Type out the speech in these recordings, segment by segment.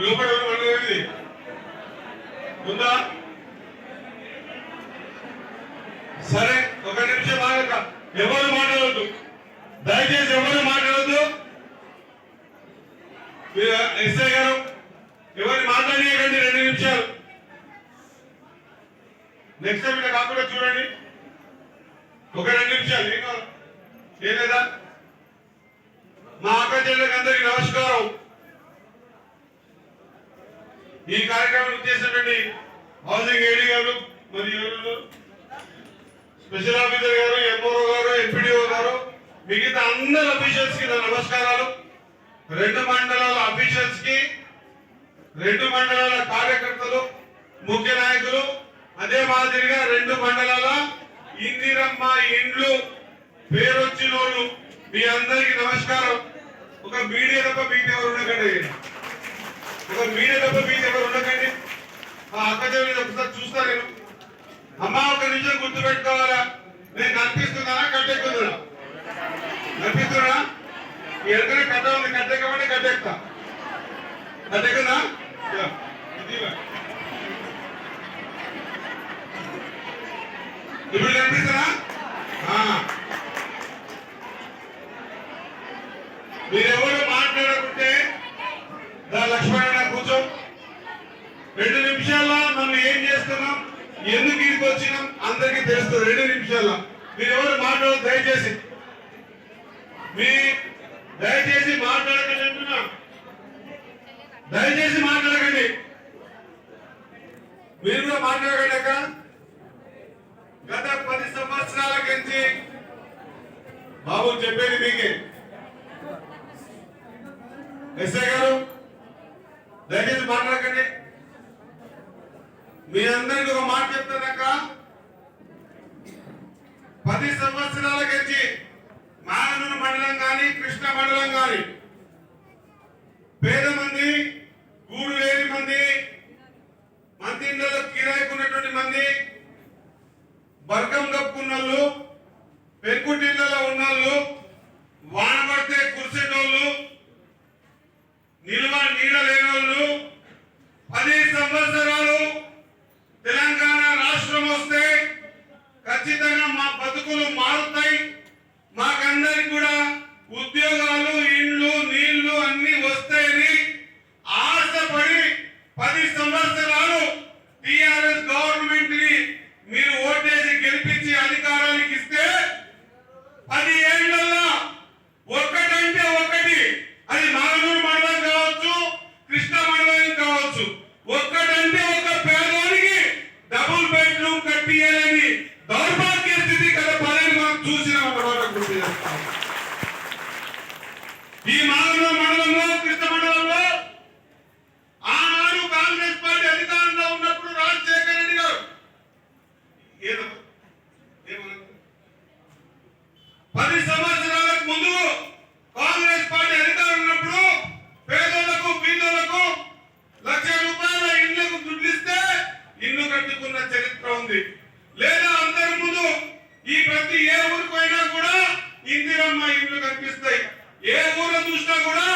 లోపల ఎవరు ఉందా? సరే ఒక నిమిషం ఆగక. ఎవరు మాట్లాడద్దు? దయచేసి ఎవరు మాట్లాడద్దు? ఎస్ఐ గారు ఎవరు మాట్లాడేయకండి రెండు నిమిషాలు. నెక్స్ట్ టైం ఇలా కాకుండా చూడండి. ఒక రెండు నిమిషాలు ఏం కావాలి? ఏం లేదా? మా అక్క చెల్లెలకు అందరికి నమస్కారం. ఈ కార్యక్రమం చేసినటువంటి హౌసింగ్ ఏడీ గారు మరియు స్పెషల్ ఆఫీసర్ గారు ఎంఓఓ గారు ఎంపీడీఓ గారు మిగతా అందరి అఫీషియల్స్కి నా నమస్కారాలు. రెండు మండలాల అఫీషియల్స్కి రెండు మండలాల కార్యకర్తలు ముఖ్య నాయకులు అదే మాదిరిగా రెండు మండలాల ఇందిరమ్మ ఇండ్లు పేరొచ్చిన వాళ్ళు మీ అందరికి నమస్కారం. ఒక మీడియా తప్ప మీకు ఎవరు ఉండకండి. ఒక మీడియా తప్ప మీకు ఎవరు ఉండకండి. మా అక్క చెల్లి ఒకసారి చూస్తా నేను. అమ్మ ఒక నిజం గుర్తు పెట్టుకోవాలా నేను కనిపిస్తున్నానా? కట్టెక్కుతున్నా కనిపిస్తున్నా ఎక్కడ కట్ట ఉంది. కట్టెక్కమంటే కట్టెక్తా కట్టెక్కున్నా ఇప్పుడు కనిపిస్తున్నా రెండు నిమిషాల్లో మనం ఏం చేస్తున్నాం? ఎందుకు ఇక్కడికి వచ్చినాం? అందరికీ తెలుస్తుంది. రెండు నిమిషాల్లో. మీరు ఎవరు మాట్లాడదు దయచేసి. మీ దయచేసి మాట్లాడకండి అంటున్నా. దయచేసి మాట్లాడకండి. మీరు కూడా మాట్లాడకండి గత పది సంవత్సరాల నుంచి బాబు చెప్పేది మీకే. ఎస్ఐ గారు దయచేసి మాట్లాడకండి. మీ అందరికి ఒక మాట చెప్తానక్క పది సంవత్సరాల నుంచి మానవన మండలం కానీ కృష్ణ మండలం కానీ పేద మంది గూడు లేని మంది మంది ఇళ్ళలో కిరాయికున్నటువంటి మంది బర్గం కప్పుకున్న వాళ్ళు వాన పడితే కురిసేటోళ్ళు నిల్వ నీడ లేనోళ్ళు పది సంవత్సరాలు తెలంగాణ రాష్ట్రం వస్తే ఖచ్చితంగా మా బతుకులు మారుతాయి మాకందరికి కూడా ఉద్యోగాలు ఇండ్లు నీళ్ళు అన్ని వస్తాయని ఆశపడి పది సంవత్సరాలు టిఆర్ఎస్ గవర్నమెంట్ని మీరు ఓటేసి గెలిపించి అధికారానికి ఇస్తే పది ఏళ్ళలో ఒకటంటే ఒకటి అది మాగనూరు మండలం కావచ్చు కృష్ణ మండలం కావచ్చు ఒక్కటంటే ఒక పేదవానికి డబుల్ బెడ్రూమ్ కట్టియాలని దౌర్భాగ్య స్థితి గత పదేళ్ళు మనం చూసిన ఈ మాగనూరు మండలంలో కృష్ణ మండలంలో ఆనాడు కాంగ్రెస్ పార్టీ అధికారంలో ఉన్నప్పుడు రాజశేఖర రెడ్డి గారు ఏదో ఏమన్నారు పది సంవత్సరాలకు ముందు కాంగ్రెస్ పార్టీ అధికారం ఉన్నప్పుడు పేదలకు బీదలకు లక్ష రూపాయల ఇళ్ళకు దుడ్డిస్తే ఇల్లు కట్టుకున్న చరిత్ర ఉంది లేదా అందరి ముందు ఈ ప్రతి ఏ ఊరికి పోయినా కూడా ఇందిరమ్మ ఇల్లు కనిపిస్తాయి ఏ ఊరు చూసినా కూడా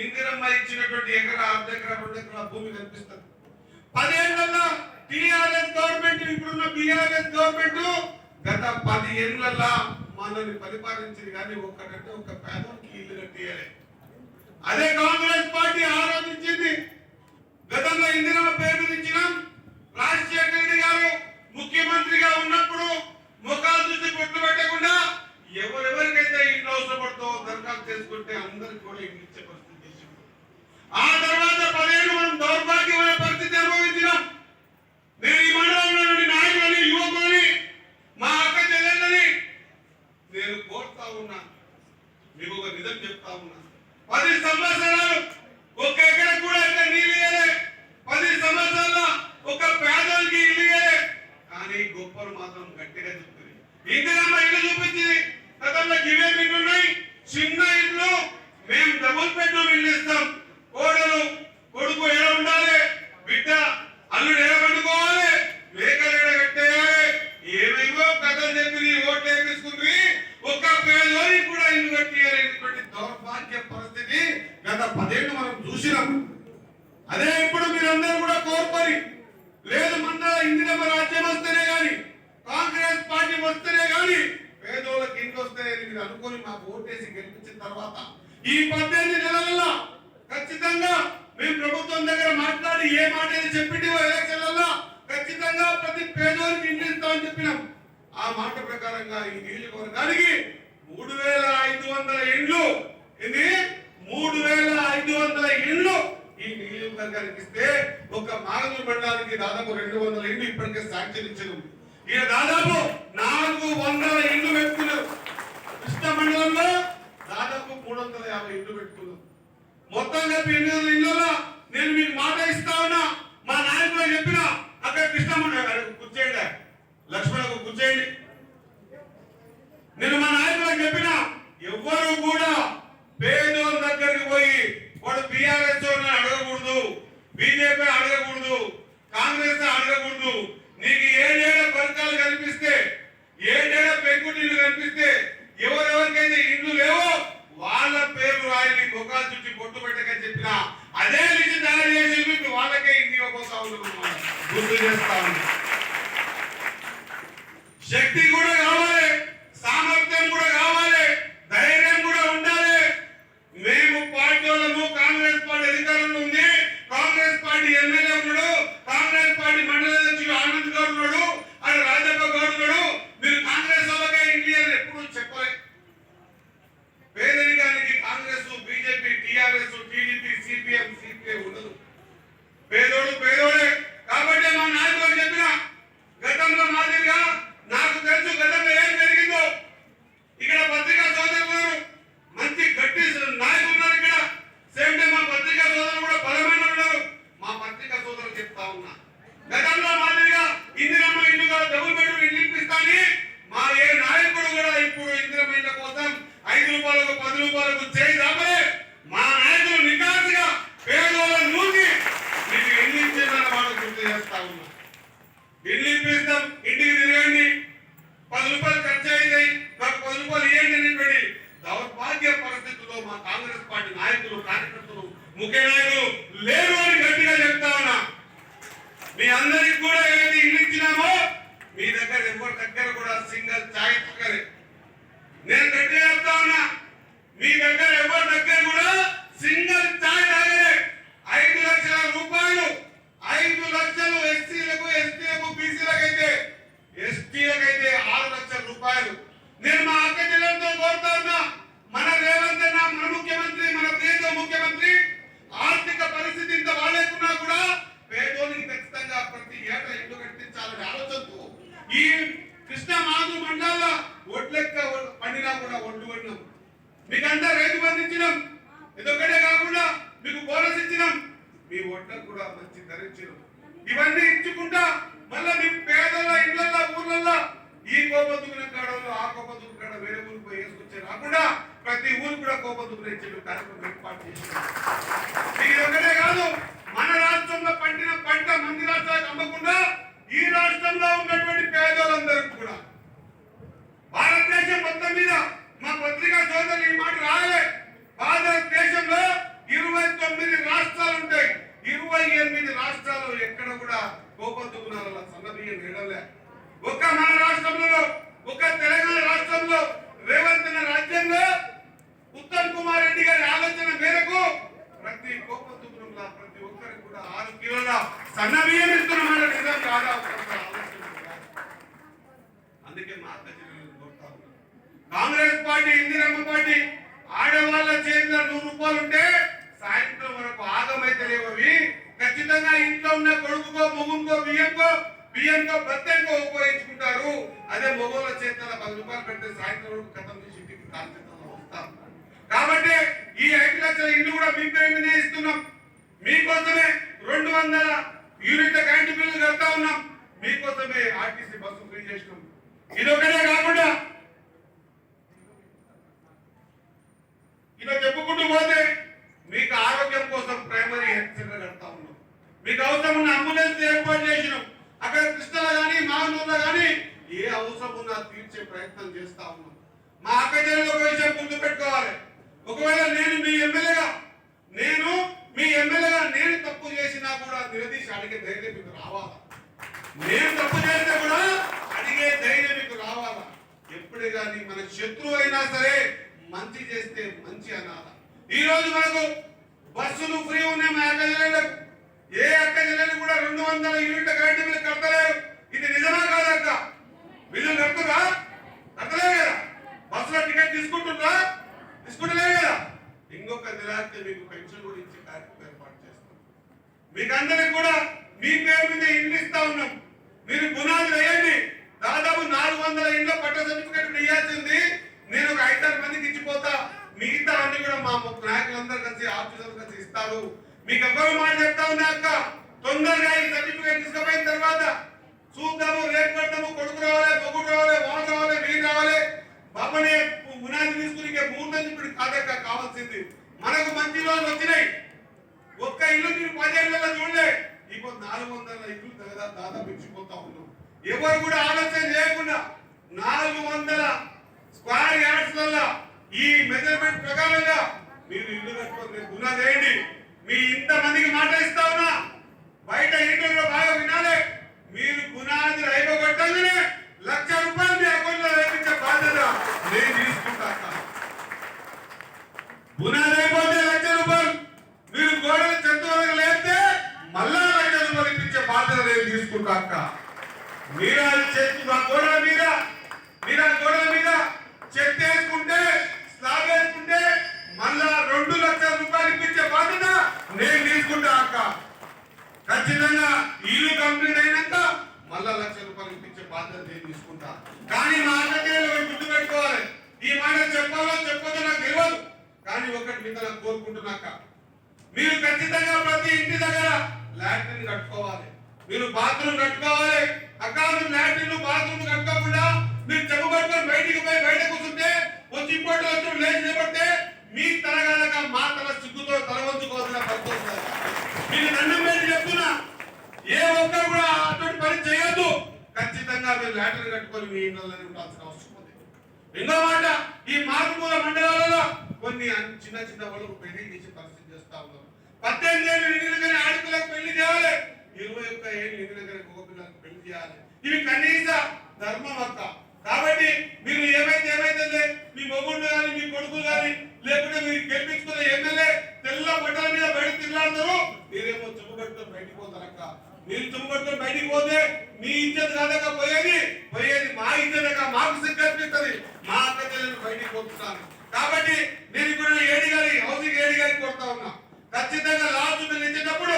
ఇందిరమ్మ ఇచ్చినటువంటి ఎకరా అర్ధ ఎకరా రెండు ఎకరా భూమి కనిపిస్తుంది. పదేళ్ళలో టీఆర్ఎస్ గవర్నమెంట్ ఇప్పుడున్న బీఆర్ఎస్ గవర్నమెంట్ గత పది ఏళ్ళలో మనల్ని పరిపాలించింది కానీ ఒక్కటంటే ఒక పేదోనికి ఇల్లు కట్టియలే. అదే కాంగ్రెస్ పార్టీ ఆరోపించింది గతంలో ఇందిరా పేరు మీద ఇచ్చినాం. రాజశేఖర రెడ్డి గారు ముఖ్యమంత్రిగా ఉన్నప్పుడు ముఖాలు చూసి గుర్తు పెట్టకుండా ఎవరెవరికైతే ఇంట్లో అవసరపడుతో దరఖాస్తు చేసుకుంటే అందరికి కూడా ఇంటిచ్చే పరిస్థితి ఆ తర్వాత పదేళ్ళు మనం దౌర్భాగ్యమైన పరిస్థితి అనుభవించినాం నేను ఈ మండలంలో నాయకులని యువకులని మా అక్క చెల్లెళ్ళని నేను కోరుతా ఉన్నా. మీకు ఒక నిజం చెప్తా ఉన్నా. పది సంవత్సరాలు ఒక ఎకర కూడా ఇంకా నీళ్ళు పది సంవత్సరాల ఒక పేదలకి ఇల్లు కానీ గొప్పలు మాత్రం గట్టిగా చెప్తుంది ఇందిరమ్మ ఇల్లు చూపించింది. గతంలో గివే ఇల్లు ఉన్నాయి చిన్న ఇల్లు. మేము డబుల్ బెడ్రూమ్ ఇల్లు ఇస్తాం. కోడలు కొడుకు ఎలా ఉండాలి? బిడ్డ అల్లుడు ఎలా పెట్టుకోవాలి ఇండ్లు. ఇది మూడు వేల ఐదు వందల ఇండ్లు. ఈ నీళ్ళు కనిపిస్తే ఒక మాగలు మండలానికి దాదాపు రెండు వందల ఇండ్లు ఇప్పటికే శాంక్షన్ ఇచ్చారు. దాదాపు నాలుగు వందల ఇండ్లు పెట్టుకున్నారు. కృష్ణ మండలంలో దాదాపు మూడు వందల యాభై ఇండ్లు పెట్టుకున్నారు. మొత్తం కలిపి ఎనిమిది వందల ఇండ్లలో నేను మీకు మాట ఇస్తా ఉన్నా. మా నాయకులు చెప్పిన అక్కడ కృష్ణ మండలం కూర్చేయండి లక్ష్మణకు కూర్చేయండి నేను మా నాయకులకు చెప్పిన ఎవ్వరు కూడా పేదోళ్ళ దగ్గరికి పోయి వాడు బీఆర్ఎస్ అడగకూడదు బీజేపీ అడగకూడదు. కాంగ్రెస్ పార్టీ ఇందిరమ్మ పార్టీ ఆడవాళ్ళ చేతిలో నూరు రూపాయలు ఉంటే సాయంత్రం వరకు ఆగమైతే లేవవి ఖచ్చితంగా ఇంట్లో ఉన్న కొడుకుకో మొగుకో బియ్యంకో బియ్యంకో ప్రత్యేకంగా ఉపయోగించుకుంటారు. అదే మొగోళ్ళ చేతిలో పది రూపాయలు పెడితే సాయంత్రం వరకు కథం తీసి కాబట్టి ఈ ఐదు లక్షల ఇల్లు కూడా మీకే ఇస్తున్నాం. మీకోసమే రెండు వందల యూనిట్ల కరెంటు బిల్లు కడతా ఉన్నాం. మీకోసమే ఆర్టీసీ బస్సు ఫ్రీ చేసినాం. ఇదొకటే కాకుండా అనేది ఒక విషయం గుర్తు పెట్టుకోవాలి ఒకవేళ నేను మీ ఎమ్మెల్యేగా నేను మీ ఎమ్మెల్యేగా నేను తప్పు చేసినా కూడా నిలదీసి అడిగే ధైర్యం మీకు రావాలా? నేను తప్పు చేస్తే కూడా అడిగే ధైర్యం మీకు రావాలా? ఎప్పుడు కానీ మన శత్రువు అయినా సరే మంచి చేస్తే మంచి అనాల. ఈ రోజు మనకు బస్సులు ఫ్రీ ఉన్నాయి మా అక్క జిల్లాలకు ఏ అక్క జిల్లాలు కూడా రెండు వందల యూనిట్ల కరెంటు బిల్లు కడతలేరు. ఇది నిజమా కాదక్క బిల్లు కడుతురా తీసుకుంటున్నా? తీసుకుంటలే కదా. ఇంకొక నెలాకి మీకు పెన్షన్ కూడా ఇచ్చే కార్యక్రమం ఏర్పాటు చేస్తాం. మీకందరికి కూడా మీ పేరు మీద ఇల్లు ఇస్తా ఉన్నాం. మీరు పునాది వేయండి. దాదాపు నాలుగు వందల ఇంట్లో పట్ట సర్టిఫికేట్ ఇవ్వాల్సింది నేను ఒక ఐదారు మందికి ఇచ్చిపోతా. మిగతా అన్ని కూడా మా ముగ్గురు నాయకులందరూ కలిసి ఆఫీసర్లు కలిసి ఇస్తారు. మీకు ఎవ్వరు మాట చెప్తా ఉన్నా అక్క? తొందరగా ఈ సర్టిఫికేట్ తీసుకుపోయిన తర్వాత చూద్దాము రేపు పెడతాము కొడుకు రావాలి మొగ్గుడు రావాలి వాడు రావాలి వీరు రావాలి. బాబనే తీసుకుని మూడు ఇప్పుడు కాదక్క కావాల్సింది. మనకు మంచి రోజులు వచ్చినాయి. ఒక్క ఇల్లు మీరు పదేళ్ళలో చూడలే. ఇప్పుడు నాలుగు వందల ఇల్లు దాదాపు దాదాపు ఇచ్చిపోతా ఉన్నాం. ఎవరు కూడా ఆలోచన చేయకుండా నాలుగు వందల స్క్వేర్ యార్డ్స్ వల్ల ఈ మెజర్మెంట్ ప్రకారంగా మీరు ఇల్లు కట్టుకొని గుణా చేయండి. మీ ఇంత మందికి మాట ఇస్తా ఉన్నా. బయట ఇంట్లో బాగా వినాలి. మీరు గుణాది రైపోగొట్టగానే లక్ష రూపాయలు మీ అకౌంట్లో వేపించే బాధ్యత నేను తీసుకుంటా అక్క. పునాది అయిపోతే లక్ష రూపాయలు మీరు గోడలు చెత్తవరకు లేస్తే మళ్ళా లక్ష రూపాయలు ఇప్పించే బాధ్యత నేను తీసుకుంటా అక్క. మీరు అది చెత్త ఆ గోడల మీద మీరు ఆ గోడల మీద చెత్త వేసుకుంటే స్లాబ్ వేసుకుంటే మళ్ళా రెండు లక్షల రూపాయలు ఇప్పించే బాధ్యత నేను తీసుకుంటా అక్క. ఖచ్చితంగా ఇల్లు కంప్లీట్ అయినాక మళ్ళా లక్ష రూపాయలు ఇప్పించే బాధ్యత నేను తీసుకుంటా. కానీ మా అన్నయ్యలు గుర్తు పెట్టుకోవాలి ఈ మాట చెప్పాలో చెప్పదో నాకు తెలియదు. కానీ ఒకటి మిమ్మల్ని కోరుకుంటున్నాక. మీరు ఖచ్చితంగా ప్రతి ఇంటి దగ్గర లాట్రిన్ కట్టుకోవాలి. మీరు బాత్రూమ్ కట్టుకోవాలి. అక్క లాట్రిన్ బాత్రూమ్ కట్టుకోకుండా మీరు చెప్పు పట్టుకొని బయటికి పోయి బయట కూర్చుంటే వచ్చి ఇంకోటి వచ్చి లేచి నిలబడితే మీ తలగాలక మా తల సిగ్గుతో తలవంచుకోవాల్సిన పరిస్థితి వస్తుంది. నన్ను దండం చెప్తున్నా ఏ ఒక్కరు కూడా అటువంటి పని చేయొద్దు. ఖచ్చితంగా మీరు లాటరీ కట్టుకొని మీ ఇళ్ళని ఉండాల్సిన అవసరం రెండో మాట ఈ మారుమూల మండలాలలో కొన్ని చిన్న చిన్న వాళ్ళకు పెళ్ళి చేసి పరిస్థితి చేస్తా ఉన్నారు పద్దెనిమిది ఏళ్ళు నిండినగానే ఆడపిల్లకు పెళ్ళి చేయాలి. ఇరవై ఒక్క ఏళ్ళు నిండినగానే ఒక పిల్లలకు పెళ్ళి చేయాలి. ఇవి కనీస ధర్మం అక్క. కాబట్టి మీరు ఏమైతే ఏమైతే మీ మొగుళ్ళు కానీ మీ కొడుకు కానీ లేకుంటే మీరు గెలిపించుకున్న ఎమ్మెల్యే తెల్ల బట్టల మీద బయట తిరుగుతారు మీరేమో చెప్పు పెట్టుకొని బయటికి పోతానక్క నేను చెప్పు బయటికి పోతే మీ ఇజ్జత్ కాదక పోయేది పోయేది మా ఇజ్జతక మాకు సిగ్గు అనిపిస్తుంది మా అక్క చెల్లెలు బయటికి పోతున్నాను కాబట్టి నేను ఇక్కడ ఏడి గారి హౌసింగ్ ఏడి గారికి కొడతా ఉన్నా. ఖచ్చితంగా లాస్ట్ బిల్ ఇచ్చేటప్పుడు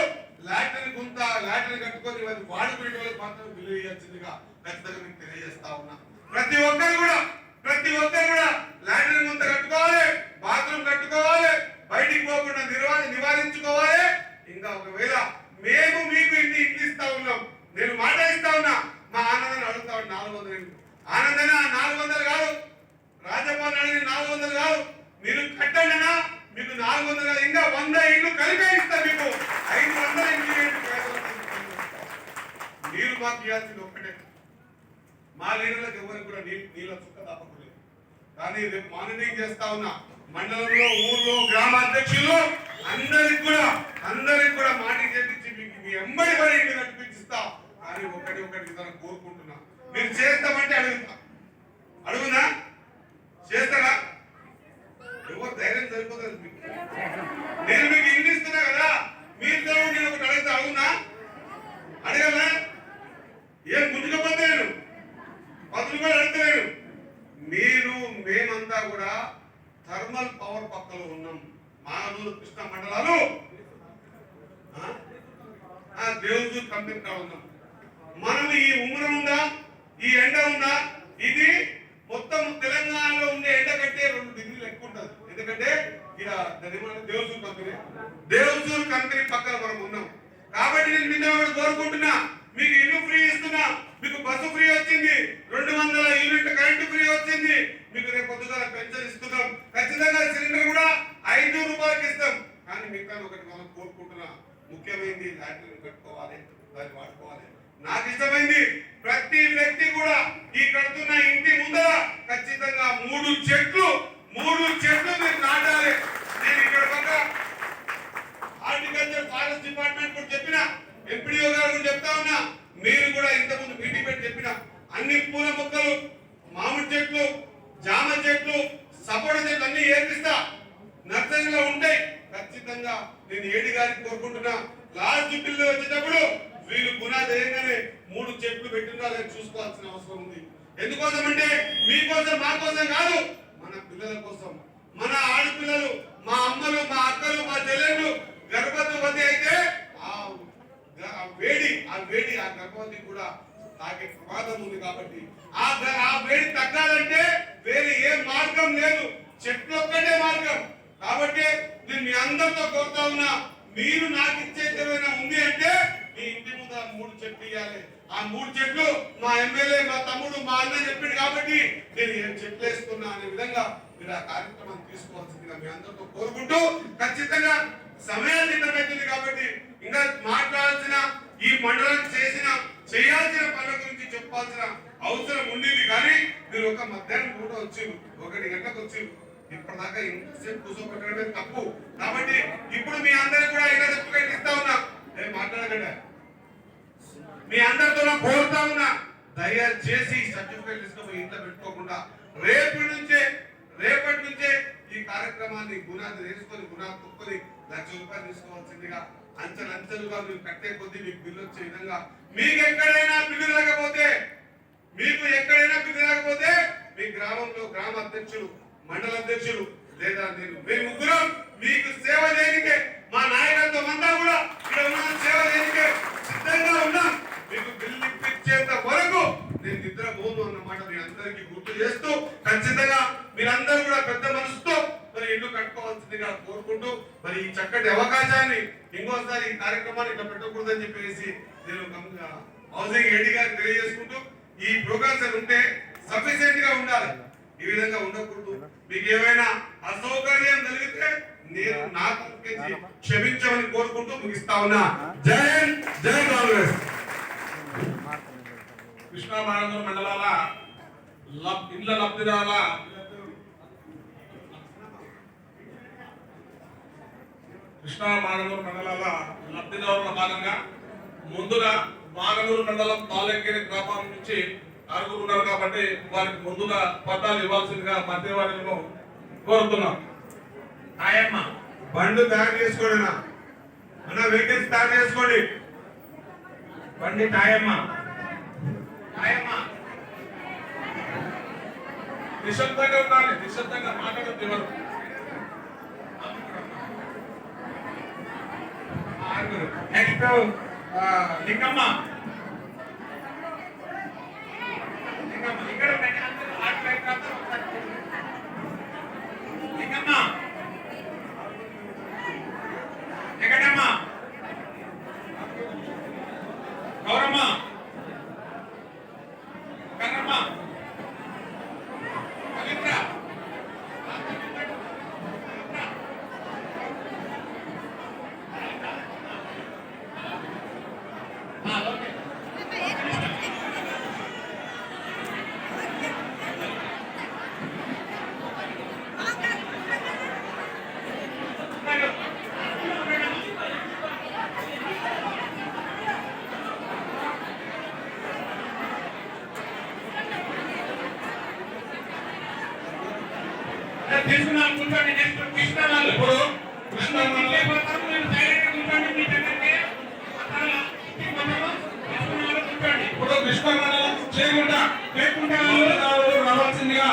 లాటరీ గుంత లాటరీ కట్టుకొని వారి వాడుకునే వాళ్ళకి మాత్రం బిల్లు ఇవ్వాల్సిందిగా ఖచ్చితంగా నేను తెలియజేస్తా ఉన్నా. ప్రతి ఒక్కరు కూడా ప్రతి ఒక్కరు కూడా లాటరీ గుంత కట్టుకోవాలి బాత్రూమ్ కట్టుకోవాలి బయటికి పోకుండా నిర్వహణ నివారించుకోవాలి. ఇంకా ఒకవేళ మేము మీకు ఇన్ని ఇల్లు ఇస్తా ఉన్నాం. నేను మాట ఇస్తా ఉన్నా. మా ఆనందాన్ని అడుగుతా ఉన్నా. నాలుగు వందలు ఆనందనా ఆనందన? నాలుగు వందలు కాదు. రాజభవన్ అడిగి నాలుగు వందలు కాదు. మీరు కట్టండినా మీకు నాలుగు వందలు కాదు. ఇంకా వంద ఇల్లు కలిపే ఇస్తా మీకు. ఐదు వందల ఇల్లు ఇవ్వండి మీరు మాకు ఇవ్వాల్సింది ఒక్కటే. మా లీడర్లకు ఎవరికి కూడా నీళ్ళు నీళ్ళ చుక్క తప్పకూడదు. కానీ రేపు మానిటరింగ్ చేస్తా ఉన్నా. మండలంలో ఊర్లో గ్రామ అధ్యక్షులు అందరికి కూడా అందరికి కూడా మాట చేపించి మీ ఎంబడి పడి ఇల్లు అనిపించిస్తా కానీ ఒకటి ఒకటి విధానం కోరుకుంటున్నా. మీరు చేస్తామంటే అడుగుతా. అడుగునా? చేస్తారా? ఎవరు ధైర్యం సరిపోతుంది మీకు? నేను మీకు ఇన్నిస్తున్నా కదా. మీరు నేను ఒకటి అడిగితే. అడుగునా? అడగలే ఏం ముందుకపోతే నేను పదులు కూడా అడగలేను మీరు మేమంతా కూడా థర్మల్ పవర్ పక్కలో ఉన్నాం. మానవులు కృష్ణ మండలాలు ఆ? ఆ దేవజూర్ ఉన్నాం. మనం ఈ ఉమ్మరం ఉందా? ఈ ఎండ ఉందా? ఇది మొత్తం తెలంగాణలో ఉండే ఎండ కంటే రెండు డిగ్రీలు ఎక్కువ ఉంటుంది. ఎందుకంటే ఇక దేవసూరు కంపెనీ దేవసూరు కంపెనీ పక్కన మనం ఉన్నాం. కాబట్టి నేను నిన్న కోరుకుంటున్నా. మీకు ఇల్లు ఫ్రీ ఇస్తున్నా. మీకు బస్సు ఫ్రీ వచ్చింది. రెండు వందల యూనిట్ కరెంటు ఫ్రీ వచ్చింది. మీకు రేపు పొద్దుగా పెన్షన్ ఇస్తున్నాం. ఖచ్చితంగా సిలిండర్ కూడా ఐదు రూపాయలకి ఇస్తాం. కానీ మిగతా ఒకటి మనం కోరుకుంటున్నా. ముఖ్యమైనది లాటరీని కట్టుకోవాలి. దాన్ని వాడుకోవాలి. నాకు ఇష్టమైంది ప్రతి వ్యక్తి కూడా ఈ కడుతున్న ఇంటి ముందర ఖచ్చితంగా మూడు చెట్లు మూడు చెట్లు మీరు నాటాలి. నేను ఇక్కడ పక్క హార్టికల్చర్ ఫారెస్ట్ డిపార్ట్మెంట్ కూడా చెప్పిన ఎంపీడీఓ గారు కూడా చెప్తా ఉన్నా మీరు కూడా ఇంతకుముందు మీటింగ్ పెట్టి చెప్పిన అన్ని పూల మొక్కలు మామిడి చెట్లు జామ చెట్లు సపోటా చెట్లు అన్ని ఏర్పిస్తా. నర్సరీలో ఉంటాయి ఖచ్చితంగా నేను ఏడి గారికి కోరుకుంటున్నా. లాస్ట్ బిల్లు వచ్చేటప్పుడు వీళ్ళు గుణాధేయంగానే మూడు చెట్లు పెట్టినా చూసుకోవాల్సిన అవసరం ఉంది. ఎందుకోసం అంటే మీకోసం మా కోసం కాదు మన పిల్లల కోసం. మన ఆడపిల్లలు మా అమ్మలు మా అక్కలు మా చెల్లెళ్ళు గర్భవతి అయితే ఆ వేడి ఆ వేడి ఆ గర్భవతి కూడా తాగే ప్రమాదం ఉంది కాబట్టి ఆ ఆ వేడి తగ్గాలంటే వేరే ఏ మార్గం లేదు. చెట్లు ఒక్కటే మార్గం. కాబట్టి నేను మీ అందరితో కోరుతా ఉన్నా మీరు నాకు ఇచ్చే ఏమైనా ఉంది అంటే మీ ఇంటి ముందు ఆ మూడు చెట్లు ఇవ్వాలి ఆ మూడు చెట్లు మా ఎమ్మెల్యే మా తమ్ముడు మా అన్న చెప్పిండు కాబట్టి నేను ఏం చెట్లు వేసుకున్నా అనే విధంగా మీరు ఆ కార్యక్రమం తీసుకోవాల్సిందిగా మీ అందరితో కోరుకుంటూ ఖచ్చితంగా సమయాన్ని ఇంతమైతుంది కాబట్టి ఇంకా మాట్లాడాల్సిన ఈ మండలం చేసిన చేయాల్సిన పనుల గురించి చెప్పాల్సిన అవసరం ఉండింది కానీ మీరు ఒక మధ్యాహ్నం పూట వచ్చి ఒకటి గంటకు వచ్చి ఇప్పటిదాకా ఇంతసేపు కూర్చోబెట్టడమే తప్పు. కాబట్టి ఇప్పుడు మీ అందరికి కూడా ఇంకా సర్టిఫికేట్ ఇస్తా ఉన్నా. ఏం మాట్లాడకండి. మీ అందరితో కోరుతా ఉన్నా. దయచేసి సర్టిఫికేట్ తీసుకుపోయి ఇంట్లో పెట్టుకోకుండా రేపు నుంచే రేపటి నుంచే ఈ కార్యక్రమాన్ని గుణాది వేసుకొని గుణాలు తొక్కుని లక్ష రూపాయలు తీసుకోవాల్సిందిగా అంచెలు అంచెలుగా మీరు కట్టే కొద్దీ మీకు బిల్లు వచ్చే విధంగా మీకు ఎక్కడైనా బిల్లు లేకపోతే మీకు ఎక్కడైనా బిల్లు లేకపోతే మీ గ్రామంలో గ్రామ అధ్యక్షులు మండల అధ్యక్షులు లేదా నేను మేము ముగ్గురం మీకు సేవ చేయనికే మా నాయకత్వం అంతా కూడా ఇక్కడ ఉన్న సేవ చేయనికే సిద్ధంగా ఉన్నాం. మీకు బిల్లు ఇప్పించేంత వరకు నేను నిద్రపోను అన్నమాట మీ అందరికీ గుర్తు చేస్తూ ఖచ్చితంగా మీరందరూ కూడా పెద్ద మనసుతో మరి ఇల్లు కట్టుకోవాల్సిందిగా కోరుకుంటూ మరి ఈ చక్కటి అవకాశాన్ని ఇంకోసారి ఈ కార్యక్రమాన్ని ఇట్లా పెట్టకూడదని చెప్పేసి నేను హౌసింగ్ ఏడీ గారికి తెలియజేసుకుంటూ ఈ ప్రోగ్రామ్స్ ఉంటే సఫిషియెంట్గా ఉండాలి. ఈ విధంగా ఉండకూడదు. మీకు ఏమైనా అసౌకర్యం కలిగితే నేను నాకు క్షమించమని కోరుకుంటూ ముగిస్తా ఉన్నా. జై జై కాంగ్రెస్. కృష్ణామానందం మండలాల లబ్- ఇండ్ల లబ్ధిదారుల కృష్ణామానందం మండలాల లబ్ధిదారుల భాగంగా ముందుగా మాగనూరు మండలం తాలెంగిరి గ్రామం నుంచి అరుగురు ఉన్నారు కాబట్టి వారికి ముందుగా పట్టాలు ఇవ్వాల్సిందిగా మంత్రివారిని కోరుతున్నాం. ఆయమ్మ బండ్లు తయారు చేసుకోండి అన్న. అన్న వెహికల్స్ తయారు చేసుకోండి. బండి తాయమ్మ. నిశ్శబ్దంగా ఉండాలి నిశ్శబ్దంగా మాట్లాడద్దు ఎవరు. నెక్స్ట్ లింగమ్మ. లింగమ్మ ఇక్కడ లింగమ్మ వెంకటమ్మ గౌరమ్మ కన్నమ్మ పవిత్ర తీసుకున్నాను కూర్చోండి నెక్స్ట్ కృష్ణ వాళ్ళు ఇప్పుడు కృష్ణా మండలం వెళ్ళిపోతారు, మీరు సైలెంట్గా కూర్చోండి మీ దగ్గరికి పత్రాలు తీసుకున్నాను, తీసుకున్నాను, కూర్చోండి ఇప్పుడు కృష్ణా మండలం చేయకుండా. లేకుండా రావాల్సిందిగా